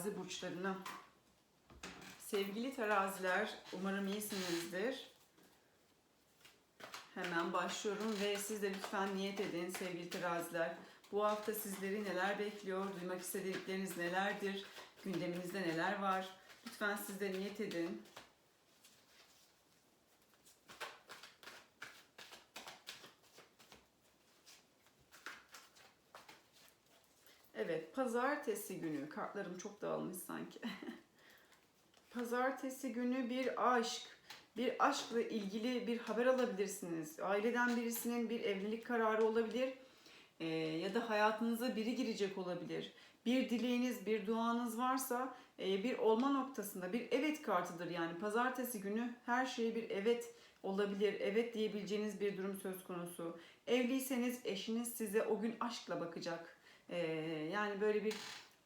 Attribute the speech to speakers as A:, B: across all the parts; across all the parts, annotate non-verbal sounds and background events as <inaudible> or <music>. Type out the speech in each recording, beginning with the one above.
A: terazi burçlarına. Sevgili teraziler, umarım iyisinizdir. Hemen başlıyorum ve siz de lütfen niyet edin sevgili teraziler. Bu hafta sizleri neler bekliyor, duymak istedikleriniz nelerdir, gündeminizde neler var? Lütfen siz de niyet edin. Evet, pazartesi günü. Kartlarım çok dağılmış sanki. <laughs> pazartesi günü bir aşk, bir aşkla ilgili bir haber alabilirsiniz. Aileden birisinin bir evlilik kararı olabilir Ee, ya da hayatınıza biri girecek olabilir. Bir dileğiniz, bir duanız varsa e, bir olma noktasında bir evet kartıdır yani. Pazartesi günü her şeye bir evet olabilir, evet diyebileceğiniz bir durum söz konusu. Evliyseniz eşiniz size o gün aşkla bakacak. Ee, yani böyle bir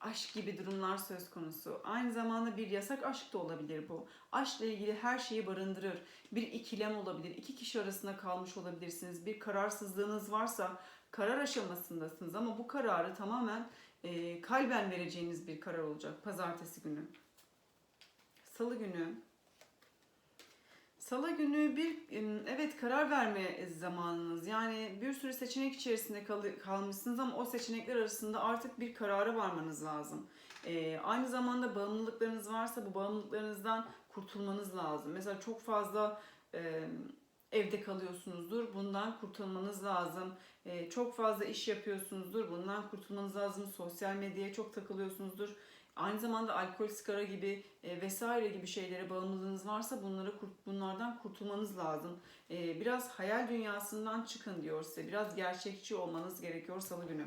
A: aşk gibi durumlar söz konusu. Aynı zamanda bir yasak aşk da olabilir bu. Aşkla ilgili her şeyi barındırır. Bir ikilem olabilir. İki kişi arasında kalmış olabilirsiniz. Bir kararsızlığınız varsa karar aşamasındasınız ama bu kararı tamamen e, kalben vereceğiniz bir karar olacak pazartesi günü. Salı günü Salı günü bir evet karar verme zamanınız. Yani bir sürü seçenek içerisinde kal- kalmışsınız ama o seçenekler arasında artık bir karara varmanız lazım. Ee, aynı zamanda bağımlılıklarınız varsa bu bağımlılıklarınızdan kurtulmanız lazım. Mesela çok fazla e, evde kalıyorsunuzdur. Bundan kurtulmanız lazım. Ee, çok fazla iş yapıyorsunuzdur. Bundan kurtulmanız lazım. Sosyal medyaya çok takılıyorsunuzdur. Aynı zamanda alkol, sigara gibi e, vesaire gibi şeylere bağımlılığınız varsa bunları kurt- bunlardan kurtulmanız lazım. E, biraz hayal dünyasından çıkın diyor size. Biraz gerçekçi olmanız gerekiyor salı günü.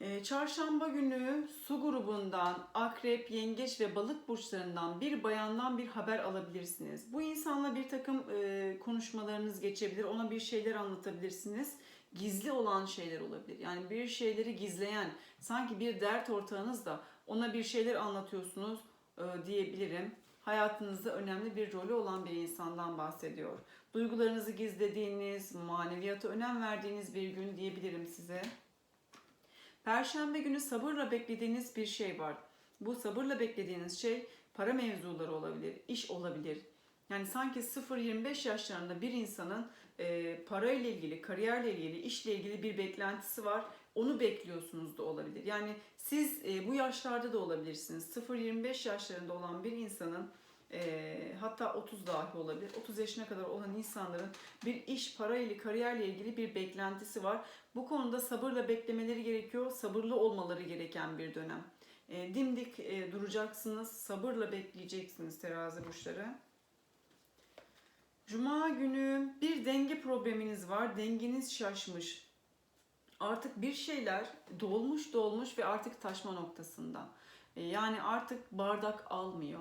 A: E, çarşamba günü su grubundan, akrep, yengeç ve balık burçlarından bir bayandan bir haber alabilirsiniz. Bu insanla bir takım e, konuşmalarınız geçebilir, ona bir şeyler anlatabilirsiniz. Gizli olan şeyler olabilir. Yani bir şeyleri gizleyen, sanki bir dert ortağınız da ona bir şeyler anlatıyorsunuz e, diyebilirim. Hayatınızda önemli bir rolü olan bir insandan bahsediyor. Duygularınızı gizlediğiniz, maneviyata önem verdiğiniz bir gün diyebilirim size. Perşembe günü sabırla beklediğiniz bir şey var. Bu sabırla beklediğiniz şey para mevzuları olabilir, iş olabilir. Yani sanki 0-25 yaşlarında bir insanın e, parayla ilgili, kariyerle ilgili, işle ilgili bir beklentisi var. Onu bekliyorsunuz da olabilir. Yani siz e, bu yaşlarda da olabilirsiniz. 0-25 yaşlarında olan bir insanın e, hatta 30 dahi olabilir. 30 yaşına kadar olan insanların bir iş, para ile, kariyerle ilgili bir beklentisi var. Bu konuda sabırla beklemeleri gerekiyor. Sabırlı olmaları gereken bir dönem. E, dimdik e, duracaksınız. Sabırla bekleyeceksiniz terazi burçları. Cuma günü bir denge probleminiz var. Dengeniz şaşmış. Artık bir şeyler dolmuş dolmuş ve artık taşma noktasında. E, Yani artık bardak almıyor.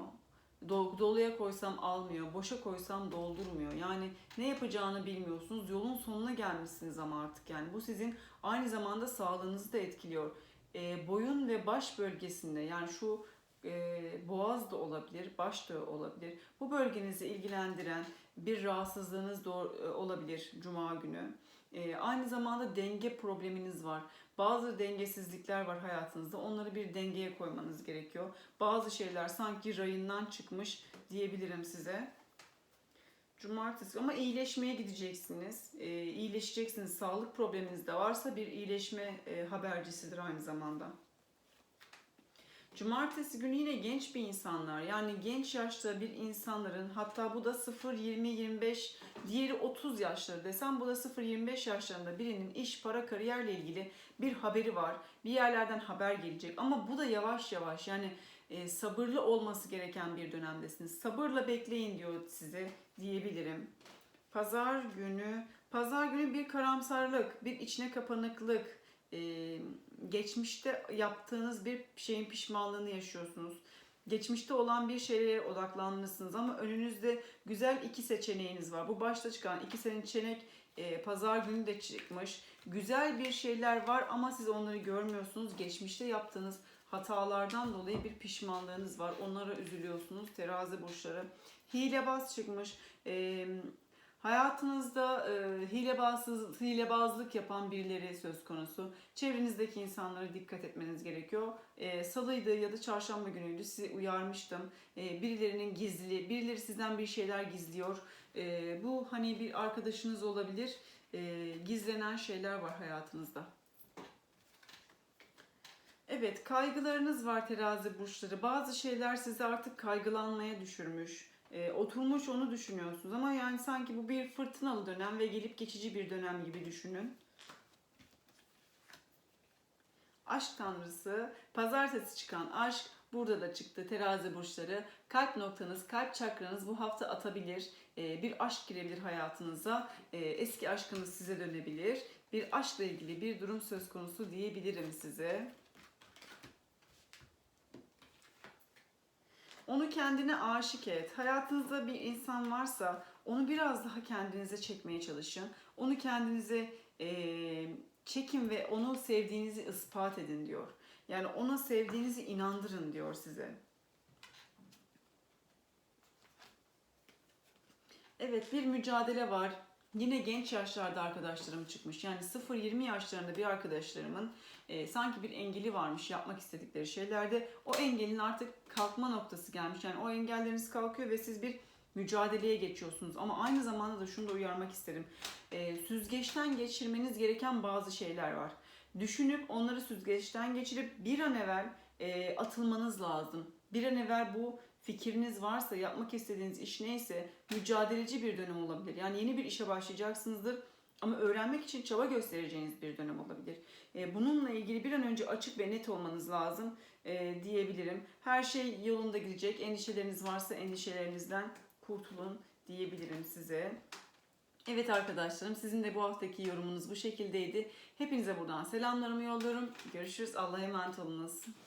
A: Do- Doluya koysam almıyor, boşa koysam doldurmuyor. Yani ne yapacağını bilmiyorsunuz. Yolun sonuna gelmişsiniz ama artık yani bu sizin aynı zamanda sağlığınızı da etkiliyor. E, boyun ve baş bölgesinde yani şu boğaz da olabilir, baş da olabilir. Bu bölgenizi ilgilendiren bir rahatsızlığınız olabilir cuma günü. Aynı zamanda denge probleminiz var. Bazı dengesizlikler var hayatınızda. Onları bir dengeye koymanız gerekiyor. Bazı şeyler sanki rayından çıkmış diyebilirim size. Cumartesi ama iyileşmeye gideceksiniz. E, iyileşeceksiniz. Sağlık probleminiz de varsa bir iyileşme habercisidir aynı zamanda. Cumartesi günü yine genç bir insanlar yani genç yaşta bir insanların hatta bu da 0 20 25 diğeri 30 yaşları desem bu da 0 25 yaşlarında birinin iş, para, kariyerle ilgili bir haberi var. Bir yerlerden haber gelecek ama bu da yavaş yavaş yani e, sabırlı olması gereken bir dönemdesiniz. Sabırla bekleyin diyor size diyebilirim. Pazar günü, pazar günü bir karamsarlık, bir içine kapanıklık, e, geçmişte yaptığınız bir şeyin pişmanlığını yaşıyorsunuz. Geçmişte olan bir şeye odaklanmışsınız ama önünüzde güzel iki seçeneğiniz var. Bu başta çıkan iki seçenek e, pazar günü de çıkmış. Güzel bir şeyler var ama siz onları görmüyorsunuz. Geçmişte yaptığınız hatalardan dolayı bir pişmanlığınız var. Onlara üzülüyorsunuz. Terazi burçları. Hilebaz çıkmış. E, Hayatınızda e, hilebazsız, hilebazlık yapan birileri söz konusu. Çevrenizdeki insanlara dikkat etmeniz gerekiyor. E, salıydı ya da çarşamba günüydü sizi uyarmıştım. E, birilerinin gizli, birileri sizden bir şeyler gizliyor. E, bu hani bir arkadaşınız olabilir. E, gizlenen şeyler var hayatınızda. Evet, kaygılarınız var terazi burçları. Bazı şeyler sizi artık kaygılanmaya düşürmüş. E, oturmuş onu düşünüyorsunuz ama yani sanki bu bir fırtınalı dönem ve gelip geçici bir dönem gibi düşünün. Aşk tanrısı, pazartesi çıkan aşk burada da çıktı terazi burçları. Kalp noktanız, kalp çakranız bu hafta atabilir. E, bir aşk girebilir hayatınıza. E, eski aşkınız size dönebilir. Bir aşkla ilgili bir durum söz konusu diyebilirim size. Onu kendine aşık et. Hayatınızda bir insan varsa onu biraz daha kendinize çekmeye çalışın. Onu kendinize eee, çekin ve onu sevdiğinizi ispat edin diyor. Yani ona sevdiğinizi inandırın diyor size. Evet bir mücadele var. Yine genç yaşlarda arkadaşlarım çıkmış. Yani 0-20 yaşlarında bir arkadaşlarımın e, sanki bir engeli varmış yapmak istedikleri şeylerde. O engelin artık kalkma noktası gelmiş. Yani o engelleriniz kalkıyor ve siz bir mücadeleye geçiyorsunuz. Ama aynı zamanda da şunu da uyarmak isterim. E, süzgeçten geçirmeniz gereken bazı şeyler var. Düşünüp onları süzgeçten geçirip bir an evvel e, atılmanız lazım. Bir an evvel bu fikriniz varsa, yapmak istediğiniz iş neyse mücadeleci bir dönem olabilir. Yani yeni bir işe başlayacaksınızdır ama öğrenmek için çaba göstereceğiniz bir dönem olabilir. E, bununla ilgili bir an önce açık ve net olmanız lazım e, diyebilirim. Her şey yolunda gidecek. Endişeleriniz varsa endişelerinizden kurtulun diyebilirim size. Evet arkadaşlarım sizin de bu haftaki yorumunuz bu şekildeydi. Hepinize buradan selamlarımı yolluyorum. Görüşürüz. Allah'a emanet olunuz.